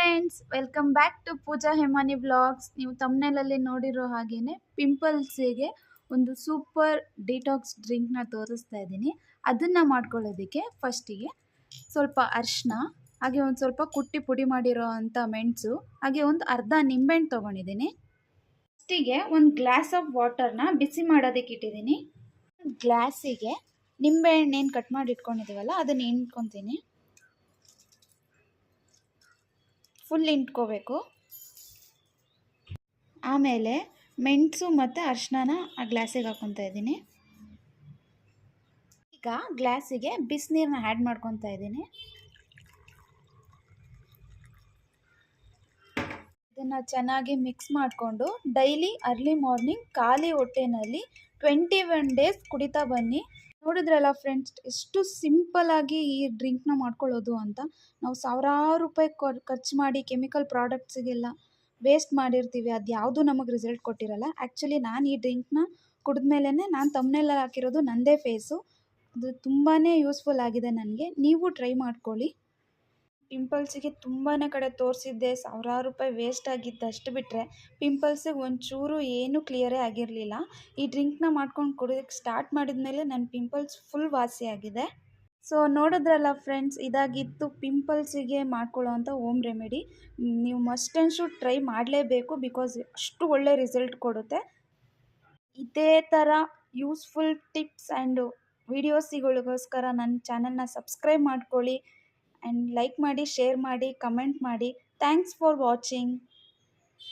Friends welcome back to Pooja Hemani blogs ನೀವು ತಮ್ಮನೇಲಲ್ಲಿ ನೋಡಿರೋ ಹಾಗೇನೆ ಪಿಂಪಲ್ಸಿಗೆ ಒಂದು ಸೂಪರ್ ಡಿಟಾಕ್ಸ್ ಡ್ರಿಂಕ್ನ ತೋರಿಸ್ತಾ ಇದ್ದೀನಿ. ಅದನ್ನು ಮಾಡ್ಕೊಳ್ಳೋದಕ್ಕೆ ಫಸ್ಟಿಗೆ ಸ್ವಲ್ಪ ಅರಿಶಿನ, ಹಾಗೆ ಒಂದು ಸ್ವಲ್ಪ ಕುಟ್ಟಿ ಪುಡಿ ಮಾಡಿರೋ ಅಂಥ ಮೆಣಸು, ಹಾಗೆ ಒಂದು ಅರ್ಧ ನಿಂಬೆಹಣ್ಣು ತೊಗೊಂಡಿದ್ದೀನಿ. ಫಸ್ಟಿಗೆ ಒಂದು ಗ್ಲಾಸ್ ಆಫ್ ವಾಟರ್ನ ಬಿಸಿ ಮಾಡೋದಕ್ಕೆ ಇಟ್ಟಿದ್ದೀನಿ. ಗ್ಲಾಸಿಗೆ ನಿಂಬೆಹಣ್ಣು ಏನು ಕಟ್ ಮಾಡಿ ಇಟ್ಕೊಂಡಿದ್ದೀವಲ್ಲ, ಅದನ್ನು ಹಿಂಡ್ಕೊತೀನಿ. ಫುಲ್ ಇಂಟ್ಕೋಬೇಕು. ಆಮೇಲೆ ಮೆಣಸು ಮತ್ತು ಅರಿಶಿನ ಆ ಗ್ಲಾಸಿಗೆ ಹಾಕ್ಕೊತಾ ಇದ್ದೀನಿ. ಈಗ ಗ್ಲಾಸಿಗೆ ಬಿಸಿನೀರನ್ನ ಆ್ಯಡ್ ಮಾಡ್ಕೊತಾ ಇದ್ದೀನಿ. ಇದನ್ನು ಚೆನ್ನಾಗಿ ಮಿಕ್ಸ್ ಮಾಡಿಕೊಂಡು ಡೈಲಿ ಅರ್ಲಿ ಮಾರ್ನಿಂಗ್ ಖಾಲಿ ಹೊಟ್ಟೆನಲ್ಲಿ ಟ್ವೆಂಟಿ ಒನ್ ಡೇಸ್ ಕುಡಿತಾ ಬನ್ನಿ. ನೋಡಿದ್ರಲ್ಲ ಫ್ರೆಂಡ್ಸ್ ಎಷ್ಟು ಸಿಂಪಲ್ಲಾಗಿ ಈ ಡ್ರಿಂಕ್ನ ಮಾಡ್ಕೊಳ್ಳೋದು ಅಂತ. ನಾವು ಸಾವಿರಾರು ರೂಪಾಯಿ ಖರ್ಚು ಮಾಡಿ ಕೆಮಿಕಲ್ ಪ್ರಾಡಕ್ಟ್ಸಿಗೆಲ್ಲ ವೇಸ್ಟ್ ಮಾಡಿರ್ತೀವಿ. ಅದು ಯಾವುದೂ ನಮಗೆ ರಿಸಲ್ಟ್ ಕೊಟ್ಟಿರಲ್ಲ. ಆ್ಯಕ್ಚುಲಿ ನಾನು ಈ ಡ್ರಿಂಕ್ನ ಕುಡಿದ್ಮೇಲೆ ನಾನು ತಮ್ಮನೆಲ್ಲ ಹಾಕಿರೋದು ನನ್ನದೇ ಫೇಸು ಅದು ತುಂಬಾ ಯೂಸ್ಫುಲ್ ಆಗಿದೆ ನನಗೆ. ನೀವು ಟ್ರೈ ಮಾಡ್ಕೊಳ್ಳಿ. ಪಿಂಪಲ್ಸಿಗೆ ತುಂಬಾ ಕಡೆ ತೋರಿಸಿದ್ದೆ, ಸಾವಿರಾರು ರೂಪಾಯಿ ವೇಸ್ಟ್ ಆಗಿದ್ದು ಅಷ್ಟು ಬಿಟ್ಟರೆ ಪಿಂಪಲ್ಸಿಗೆ ಒಂಚೂರು ಏನೂ ಕ್ಲಿಯರೇ ಆಗಿರಲಿಲ್ಲ. ಈ ಡ್ರಿಂಕ್ನ ಮಾಡ್ಕೊಂಡು ಕುಡಿಯೋಕ್ಕೆ ಸ್ಟಾರ್ಟ್ ಮಾಡಿದ ಮೇಲೆ ನನ್ನ ಪಿಂಪಲ್ಸ್ ಫುಲ್ ವಾಸಿಯಾಗಿದೆ ಸೊ ನೋಡಿದ್ರಲ್ಲ ಫ್ರೆಂಡ್ಸ್ ಇದಾಗಿತ್ತು ಪಿಂಪಲ್ಸಿಗೆ ಮಾಡ್ಕೊಳ್ಳೋ ಅಂಥ ಓಮ್ ರೆಮಿಡಿ ನೀವು ಮಸ್ಟ್ ಆ್ಯಂಡ್ ಶುಡ್ ಟ್ರೈ ಮಾಡಲೇಬೇಕು ಬಿಕಾಸ್ ಅಷ್ಟು ಒಳ್ಳೆ ರಿಸಲ್ಟ್ ಕೊಡುತ್ತೆ. ಇದೇ ಥರ ಯೂಸ್ಫುಲ್ ಟಿಪ್ಸ್ ಆ್ಯಂಡ್ ವಿಡಿಯೋಸಿಗಳಿಗೋಸ್ಕರ ನನ್ನ ಚಾನಲ್ನ ಸಬ್ಸ್ಕ್ರೈಬ್ ಮಾಡ್ಕೊಳ್ಳಿ. ಆ್ಯಂಡ್ ಲೈಕ್ ಮಾಡಿ ಶೇರ್ ಮಾಡಿ ಕಮೆಂಟ್ ಮಾಡಿ. Thanks for watching